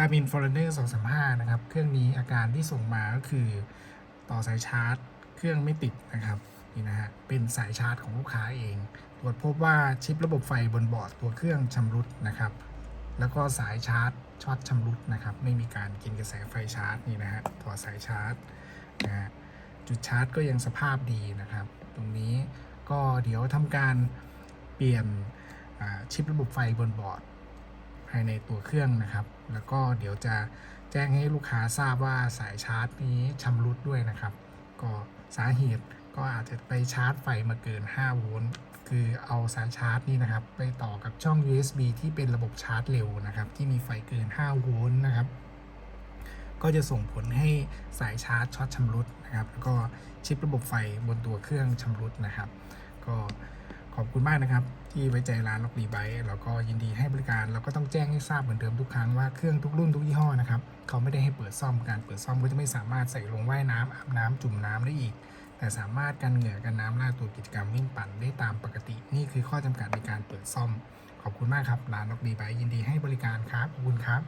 Garmin Forerunner 235 นะครับ เครื่องนี้อาการที่ส่งมาก็คือต่อสายชาร์จ เครื่องไม่ติดนะครับนี่นะฮะเป็นสายชาร์จของลูกค้าเอง ตรวจพบว่าชิประบบไฟบนบอร์ดตัวเครื่องชำรุดนะครับ แล้วก็สายชาร์จช็อตชำรุดนะครับ ไม่มีการกินกระแสไฟชาร์จนี่นะฮะถอดสายชาร์จนะฮะจุดชาร์จก็ยังสภาพดีนะครับ ตรงนี้ก็เดี๋ยวทำการเปลี่ยนชิประบบไฟบนบอร์ด ภายในตัวเครื่องนะครับ แล้วก็เดี๋ยวจะแจ้งให้ลูกค้าทราบว่าสายชาร์จนี้ชำรุดด้วยนะครับ ก็สาเหตุก็อาจจะไปชาร์จไฟมาเกิน 5 โวลต์คือเอาสายชาร์จนี่นะครับ ไปต่อกับช่อง USB ที่เป็นระบบชาร์จเร็วนะครับ ที่มีไฟเกิน 5 โวลต์นะครับ ก็จะส่งผลให้สายชาร์จช็อตชำรุดนะครับ แล้วก็ชิประบบไฟบนตัวเครื่องชำรุดนะครับ ก็ ขอบคุณมากนะครับ ที่ไว้ใจร้านล็อกดีไบแล้วก็ยินดีให้บริการเราก็ต้องแจ้งให้ทราบเหมือนเดิมทุกครั้งว่าเครื่องทุกรุ่นทุกยี่ห้อนะครับเขาไม่ได้ให้เปิดซ่อมการเปิดซ่อมก็จะไม่สามารถใส่ลงว่ายน้ำอาบน้ำจุ่มน้ำได้อีก แต่สามารถกันเหงื่อกันน้ำหน้าตัวกิจกรรมวิ่งปั่นได้ตามปกติ นี่คือข้อจำกัดในการเปิดซ่อม ขอบคุณมากครับร้านล็อกดีไบยินดีให้บริการครับขอบคุณครับ